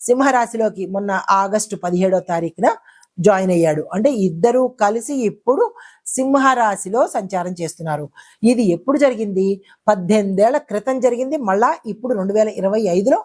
సింహరాశిలోకి మొన్న ఆగస్టు పదిహేడో తారీఖున జాయిన్ అయ్యాడు. అంటే ఇద్దరు కలిసి ఇప్పుడు సింహరాశిలో సంచారం చేస్తున్నారు. ఇది ఎప్పుడు జరిగింది? పద్దెనిమిదేళ్ళ క్రితం జరిగింది. మళ్ళా ఇప్పుడు రెండు వేల ఇరవై ఐదులో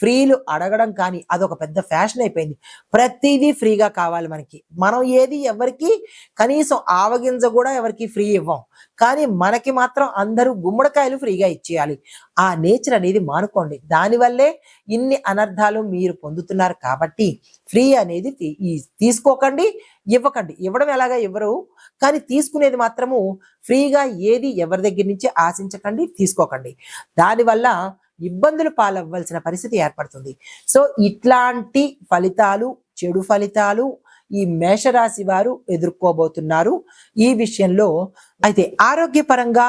ఫ్రీలు అడగడం కానీ అదొక పెద్ద ఫ్యాషన్ అయిపోయింది. ప్రతిదీ ఫ్రీగా కావాలి మనకి. మనం ఏది ఎవరికి కనీసం ఆవగింజ కూడా ఎవరికి ఫ్రీ ఇవ్వం. కానీ మనకి మాత్రం అందరూ గుమ్మడికాయలు ఫ్రీగా ఇచ్చేయాలి. ఆ నేచర్ అనేది మానుకోండి. దానివల్లే ఇన్ని అనర్థాలు మీరు పొందుతున్నారు కాబట్టి ఫ్రీ అనేది తీ- తీసుకోకండి ఇవ్వకండి. ఇవ్వడం ఎలాగా ఇవ్వరు? కానీ తీసుకునేది మాత్రము ఫ్రీగా ఏది ఎవరి దగ్గర నుంచి ఆశించకండి తీసుకోకండి. దానివల్ల ఇబ్బందులు పాలవ్వాల్సిన పరిస్థితి ఏర్పడుతుంది. సో ఇట్లాంటి ఫలితాలు చెడు ఫలితాలు ఈ మేషరాశి వారు ఎదుర్కోబోతున్నారు. ఈ విషయంలో అయితే ఆరోగ్యపరంగా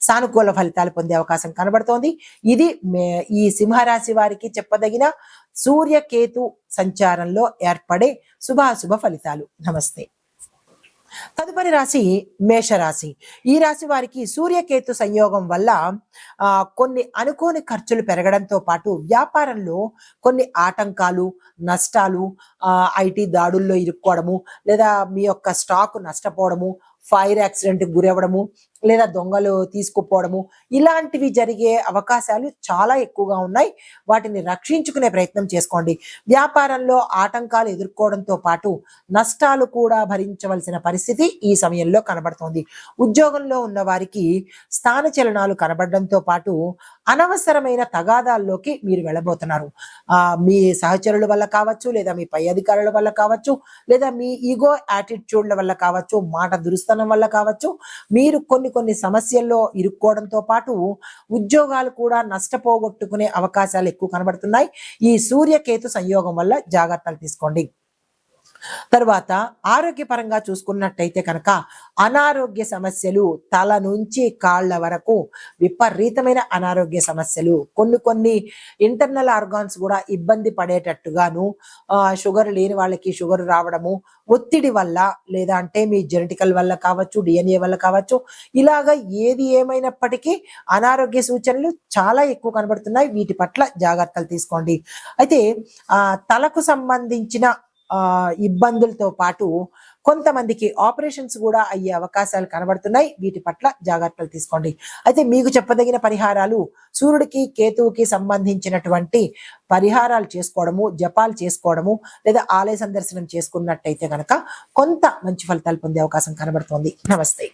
సానుకూల ఫలితాలు పొందే అవకాశం కనబడుతోంది. ఇది ఈ సింహరాశి వారికి చెప్పదగిన సూర్యకేతు సంచారంలో ఏర్పడే శుభాశుభ ఫలితాలు. నమస్తే. తదుపరి రాశి మేషరాశి. ఈ రాశి వారికి సూర్యకేతు సంయోగం వల్ల కొన్ని అనుకోని ఖర్చులు పెరగడంతో పాటు వ్యాపారంలో కొన్ని ఆటంకాలు నష్టాలు ఐటీ దాడుల్లో ఇరుక్కోవడము లేదా మీ యొక్క స్టాక్ నష్టపోవడము ఫైర్ యాక్సిడెంట్ గురవ్వడము లేదా దొంగలు తీసుకుపోవడము ఇలాంటివి జరిగే అవకాశాలు చాలా ఎక్కువగా ఉన్నాయి. వాటిని రక్షించుకునే ప్రయత్నం చేసుకోండి. వ్యాపారంలో ఆటంకాలు ఎదుర్కోవడంతో పాటు నష్టాలు కూడా భరించవలసిన పరిస్థితి ఈ సమయంలో కనబడుతోంది. ఉద్యోగంలో ఉన్న వారికి స్థానచలనాలు కనబడడంతో పాటు అనవసరమైన తగాదాల్లోకి మీరు వెళ్ళబోతున్నారు. మీ సహచరుల వల్ల కావచ్చు లేదా మీ పై అధికారుల వల్ల కావచ్చు లేదా మీ ఈగో యాటిట్యూడ్ల వల్ల కావచ్చు మాట దురుస్తనం వల్ల కావచ్చు మీరు కొన్ని కొన్ని సమస్యల్లో ఇరుక్కోవడంతో పాటు ఉద్యోగాలు కూడా నష్టపోగొట్టుకునే అవకాశాలు ఎక్కువ కనబడుతున్నాయి. ఈ సూర్యకేతు సంయోగం వల్ల జాగ్రత్తలు తీసుకోండి. తర్వాత ఆరోగ్యపరంగా చూసుకున్నట్టయితే కనుక అనారోగ్య సమస్యలు తల నుంచి కాళ్ళ వరకు విపరీతమైన అనారోగ్య సమస్యలు. కొన్ని కొన్ని ఇంటర్నల్ ఆర్గాన్స్ కూడా ఇబ్బంది పడేటట్టుగాను ఆ, షుగర్ లేని వాళ్ళకి షుగర్ రావడము ఒత్తిడి వల్ల లేదా అంటే మీ జెనెటికల్ వల్ల కావచ్చు డిఎన్ఏ వల్ల కావచ్చు ఇలాగా ఏది ఏమైనప్పటికీ అనారోగ్య సూచనలు చాలా ఎక్కువ కనబడుతున్నాయి. వీటి పట్ల జాగ్రత్తలు తీసుకోండి. అయితే తలకు సంబంధించిన ఇబ్బందులతో పాటు కొంతమందికి ఆపరేషన్స్ కూడా అయ్యే అవకాశాలు కనబడుతున్నాయి. వీటి పట్ల జాగ్రత్తలు తీసుకోండి. అయితే మీకు చెప్పదగిన పరిహారాలు సూర్యుడికి కేతువుకి సంబంధించినటువంటి పరిహారాలు చేసుకోవడము జపాలు చేసుకోవడము లేదా ఆలయ సందర్శనం చేసుకున్నట్టయితే కనుక కొంత మంచి ఫలితాలు పొందే అవకాశం కనబడుతోంది. నమస్తే.